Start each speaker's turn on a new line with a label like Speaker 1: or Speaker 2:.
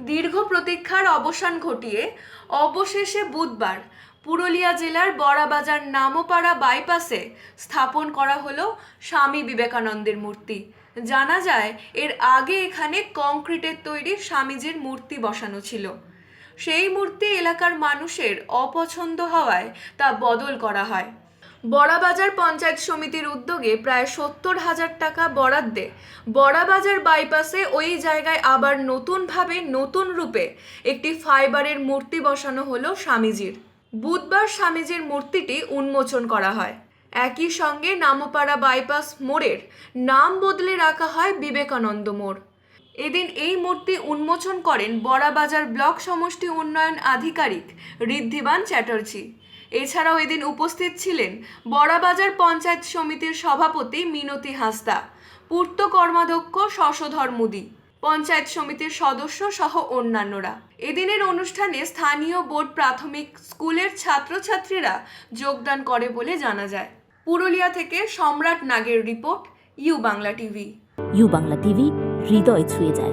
Speaker 1: দীর্ঘ প্রতীক্ষার অবসান ঘটিয়ে অবশেষে বুধবার পুরুলিয়া জেলার বড়াবাজার নামোপাড়া বাইপাসে স্থাপন করা হলো স্বামী বিবেকানন্দের মূর্তি। জানা যায়, এর আগে এখানে কংক্রিটের তৈরি স্বামীজির মূর্তি বসানো ছিল। সেই মূর্তি এলাকার মানুষের অপছন্দ হওয়ায় তা বদল করা হয়। বড়াবাজার পঞ্চায়েত সমিতির উদ্যোগে প্রায় সত্তর হাজার টাকা বরাদ্দে বড়াবাজার বাইপাসে ওই জায়গায় আবার নতুনভাবে নতুন রূপে একটি ফাইবারের মূর্তি বসানো হলো স্বামীজির। বুধবার স্বামীজির মূর্তিটি উন্মোচন করা হয়। একই সঙ্গে নামপাড়া বাইপাস মোড়ের নাম বদলে রাখা হয় বিবেকানন্দ মোড়। এদিন এই মূর্তি উন্মোচন করেন বড়াবাজার ব্লক সমষ্টি উন্নয়ন আধিকারিক ঋদ্ধিবান চ্যাটার্জি। এছাড়াও এদিন উপস্থিত ছিলেন বড়াবাজার পঞ্চায়েত সমিতির সভাপতি মিনতি হাসদা পূর্ত কর্মাধ্যক্ষ শশধর মুদি, পঞ্চায়েত সমিতির সদস্য সহ অন্যান্যরা। এদিনের অনুষ্ঠানে স্থানীয় বোর্ড প্রাথমিক স্কুলের ছাত্রছাত্রীরা যোগদান করে বলে জানা যায়। পুরুলিয়া থেকে সম্রাট নাগের report, U Bangla TV.
Speaker 2: U Bangla TV, হৃদয় ছুঁয়ে যায়।